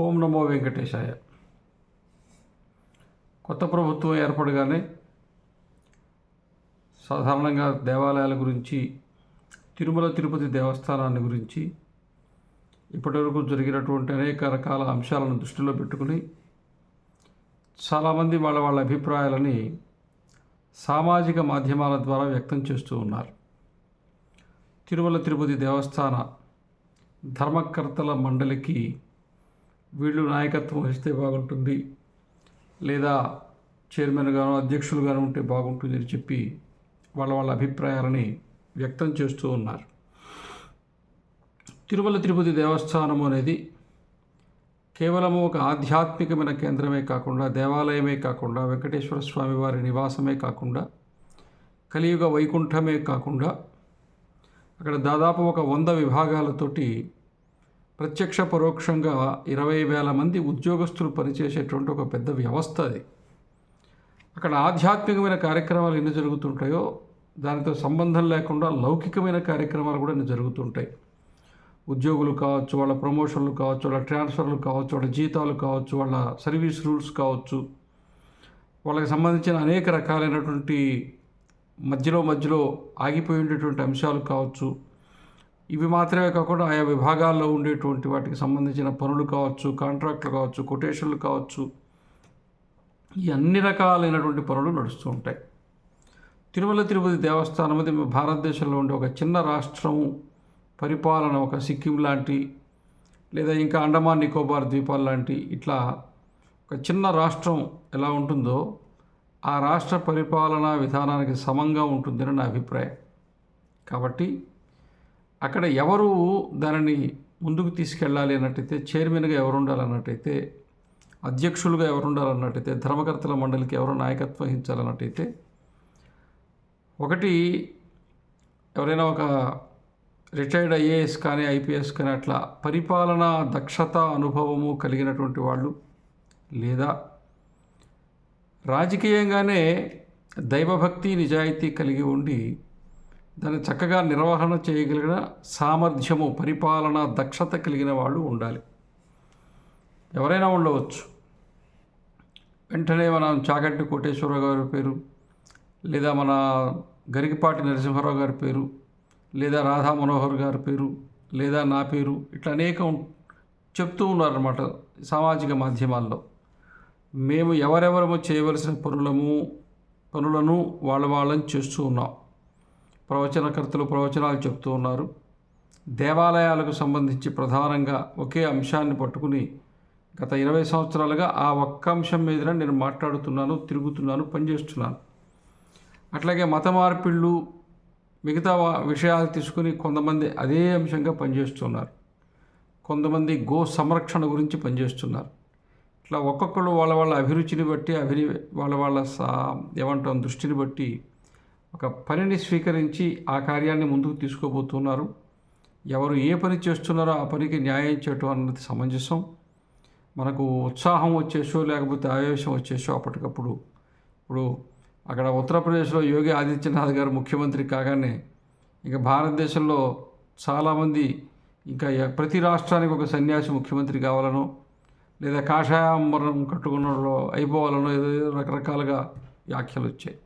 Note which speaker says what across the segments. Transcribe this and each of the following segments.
Speaker 1: ఓం నమో వెంకటేశాయ. కొత్త ప్రభుత్వం ఏర్పడగానే సాధారణంగా దేవాలయాల గురించి తిరుమల తిరుపతి దేవస్థానాన్ని గురించి ఇప్పటివరకు జరిగినటువంటి అనేక రకాల అంశాలను దృష్టిలో పెట్టుకుని చాలామంది వాళ్ళ వాళ్ళ అభిప్రాయాలని సామాజిక మాధ్యమాల ద్వారా వ్యక్తం చేస్తూ ఉన్నారు. తిరుమల తిరుపతి దేవస్థాన ధర్మకర్తల మండలికి వీళ్ళు నాయకత్వం వహిస్తే బాగుంటుంది. లేదా చైర్మన్గాను అధ్యక్షులుగాను ఉంటే బాగుంటుంది అని చెప్పి వాళ్ళ వాళ్ళ అభిప్రాయాలని వ్యక్తం చేస్తూ ఉన్నారు. తిరుమల తిరుపతి దేవస్థానం అనేది కేవలము ఒక ఆధ్యాత్మికమైన కేంద్రమే కాకుండా దేవాలయమే కాకుండా వెంకటేశ్వర స్వామి వారి నివాసమే కాకుండా కలియుగ వైకుంఠమే కాకుండా అక్కడ దాదాపు ఒక వంద విభాగాలతోటి ప్రత్యక్ష పరోక్షంగా ఇరవై వేల మంది ఉద్యోగస్తులు పనిచేసేటువంటి ఒక పెద్ద వ్యవస్థ అది. అక్కడ ఆధ్యాత్మికమైన కార్యక్రమాలు ఎన్ని జరుగుతుంటాయో దానితో సంబంధం లేకుండా లౌకికమైన కార్యక్రమాలు కూడా ఎన్ని జరుగుతుంటాయి. ఉద్యోగులు కావచ్చు వాళ్ళ ప్రమోషన్లు కావచ్చు వాళ్ళ ట్రాన్స్ఫర్లు కావచ్చు వాళ్ళ జీతాలు కావచ్చు వాళ్ళ సర్వీస్ రూల్స్ కావచ్చు. వాళ్ళకి సంబంధించిన అనేక రకాలైనటువంటి మధ్యలో మధ్యలో ఆగిపోయి ఉండేటువంటి అంశాలు కావచ్చు. ఇవి మాత్రమే కాకుండా ఆయా విభాగాల్లో ఉండేటువంటి వాటికి సంబంధించిన పనులు కావచ్చు కాంట్రాక్టులు కావచ్చు కొటేషన్లు కావచ్చు ఈ అన్ని రకాలైనటువంటి పనులు నడుస్తూ ఉంటాయి. తిరుమల తిరుపతి దేవస్థానం అది భారతదేశంలో ఉండే ఒక చిన్న రాష్ట్రము పరిపాలన ఒక సిక్కిం లాంటి లేదా ఇంకా అండమాన్ నికోబార్ ద్వీపాలు లాంటి ఇట్లా ఒక చిన్న రాష్ట్రం ఎలా ఉంటుందో ఆ రాష్ట్ర పరిపాలనా విధానానికి సమంగా ఉంటుందని నా అభిప్రాయం. కాబట్టి అక్కడ ఎవరు దానిని ముందుకు తీసుకెళ్ళాలి అన్నట్టయితే చైర్మన్గా ఎవరు ఉండాలన్నట్టయితే అధ్యక్షులుగా ఎవరు ఉండాలన్నట్టయితే ధర్మకర్తల మండలికి ఎవరు నాయకత్వం వహించాలన్నట్టయితే ఒకటి ఎవరైనా ఒక రిటైర్డ్ ఐఏఎస్ కానీ ఐపీఎస్ కానీ అట్లా పరిపాలనా దక్షత అనుభవము కలిగినటువంటి వాళ్ళు లేదా రాజకీయంగానే దైవభక్తి నిజాయితీ కలిగి ఉండి దాన్ని చక్కగా నిర్వహణ చేయగలిగిన సామర్థ్యము పరిపాలన దక్షత కలిగిన వాళ్ళు ఉండాలి. ఎవరైనా ఉండవచ్చు. వెంటనే మనం చాగంటి కోటేశ్వరరావు గారి పేరు లేదా మన గరికిపాటి నరసింహారావు గారి పేరు లేదా రాధా మనోహర్ గారి పేరు లేదా నా పేరు ఇట్లా అనేక చెప్తూ ఉన్నారన్నమాట సామాజిక మాధ్యమాల్లో. మేము ఎవరెవరము చేయవలసిన పనులము పనులను వాళ్ళ వాళ్ళని చేస్తూ ఉన్నాం. ప్రవచనకర్తలు ప్రవచనాలు చెప్తూ ఉన్నారు. దేవాలయాలకు సంబంధించి ప్రధానంగా ఒకే అంశాన్ని పట్టుకుని గత ఇరవై సంవత్సరాలుగా ఆ ఒక్క అంశం మీదనే నేను మాట్లాడుతున్నాను తిరుగుతున్నాను పనిచేస్తున్నాను. అట్లాగే మత మార్పిళ్ళు మిగతా విషయాలు తీసుకుని కొంతమంది అదే అంశంగా పనిచేస్తున్నారు. కొంతమంది గో సంరక్షణ గురించి పనిచేస్తున్నారు. ఇట్లా ఒక్కొక్కరు వాళ్ళ వాళ్ళ అభిరుచిని బట్టి అభిని వాళ్ళ వాళ్ళ సా ఏమంటాం దృష్టిని బట్టి ఒక పనిని స్వీకరించి ఆ కార్యాన్ని ముందుకు తీసుకోబోతున్నారు. ఎవరు ఏ పని చేస్తున్నారో ఆ పనికి న్యాయం చేయటం అన్నది సమంజసం. మనకు ఉత్సాహం వచ్చేసో లేకపోతే ఆవేశం వచ్చేసో అప్పటికప్పుడు. ఇప్పుడు అక్కడ ఉత్తరప్రదేశ్లో యోగి ఆదిత్యనాథ్ గారు ముఖ్యమంత్రి కాగానే ఇంకా భారతదేశంలో చాలామంది ఇంకా ప్రతి రాష్ట్రానికి ఒక సన్యాసి ముఖ్యమంత్రి కావాలనో లేదా కాషాయాంబరం కట్టుకున్నలో అయిపోవాలనో ఏదో రకరకాలుగా వ్యాఖ్యలు వచ్చాయి.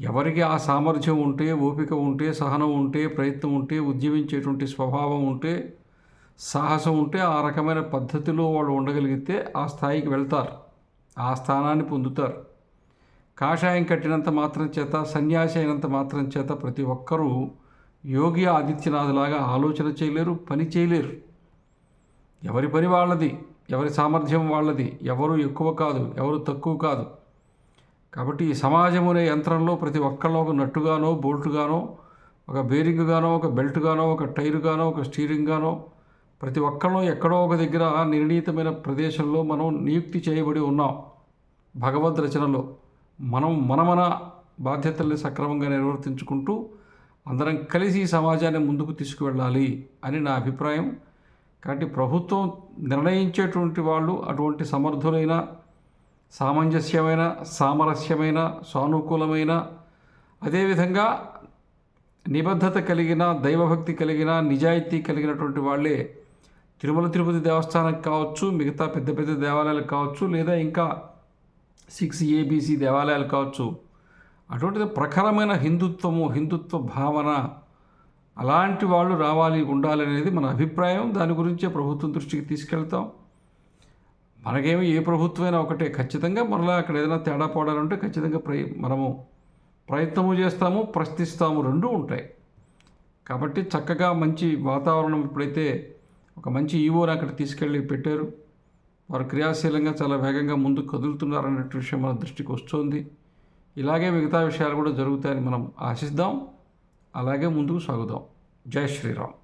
Speaker 1: ఎవరికి ఆ సామర్థ్యం ఉంటే ఓపిక ఉంటే సహనం ఉంటే ప్రయత్నం ఉంటే ఉద్యమించేటువంటి స్వభావం ఉంటే సాహసం ఉంటే ఆ రకమైన పద్ధతిలో వాళ్ళు ఉండగలిగితే ఆ స్థాయికి వెళ్తారు. ఆ స్థానాన్ని పొందుతారు. కాషాయం కట్టినంత మాత్రం చేత సన్యాసి అయినంత మాత్రం చేత ప్రతి ఒక్కరూ యోగి ఆదిత్యనాథ్లాగా ఆలోచన చేయలేరు పని చేయలేరు. ఎవరి పని వాళ్ళది ఎవరి సామర్థ్యం వాళ్ళది ఎవరు ఎక్కువ కాదు ఎవరు తక్కువ కాదు. కాబట్టి ఈ సమాజం అనే యంత్రంలో ప్రతి ఒక్కళ్ళు ఒక నట్టుగానో బోల్టుగానో ఒక బేరింగ్గానో ఒక బెల్ట్గానో ఒక టైరుగానో ఒక స్టీరింగ్గానో ప్రతి ఒక్కళ్ళు ఎక్కడో ఒక దగ్గర నిర్ణీతమైన ప్రదేశంలో మనం నియుక్తి చేయబడి ఉన్నాం. భగవద్ రచనలో మనం మన మన బాధ్యతల్ని సక్రమంగా నిర్వర్తించుకుంటూ అందరం కలిసి ఈ సమాజాన్ని ముందుకు తీసుకువెళ్ళాలి అని నా అభిప్రాయం. కాబట్టి ప్రభుత్వం నిర్ణయించేటువంటి వాళ్ళు అటువంటి సమర్థులైన సామంజస్యమైన సామరస్యమైన సానుకూలమైన అదేవిధంగా నిబద్ధత కలిగిన దైవభక్తి కలిగిన నిజాయితీ కలిగినటువంటి వాళ్ళే తిరుమల తిరుపతి దేవస్థానం కావచ్చు మిగతా పెద్ద పెద్ద దేవాలయాలు కావచ్చు లేదా ఇంకా సిక్స్ ఏబీసీ దేవాలయాలు కావచ్చు. అటువంటిది ప్రఖరమైన హిందుత్వము హిందుత్వ భావన అలాంటి వాళ్ళు రావాలి ఉండాలి అనేది మన అభిప్రాయం. దాని గురించే ప్రభుత్వం దృష్టికి తీసుకెళ్తాం. మనకేమి ఏ ప్రభుత్వమైనా ఒకటే. ఖచ్చితంగా మరలా అక్కడ ఏదైనా తేడా పోవడాలంటే ఖచ్చితంగా ప్రయ మనము ప్రయత్నము చేస్తాము ప్రశ్నిస్తాము. రెండూ ఉంటాయి. కాబట్టి చక్కగా మంచి వాతావరణం ఇప్పుడైతే ఒక మంచి ఈవోని అక్కడ తీసుకెళ్ళి పెట్టారు. వారు క్రియాశీలంగా చాలా వేగంగా ముందుకు కదులుతున్నారనే విషయం మన దృష్టికి వస్తుంది. ఇలాగే మిగతా విషయాలు కూడా జరుగుతాయని మనం ఆశిద్దాం. అలాగే ముందుకు సాగుదాం. జై శ్రీరామ్.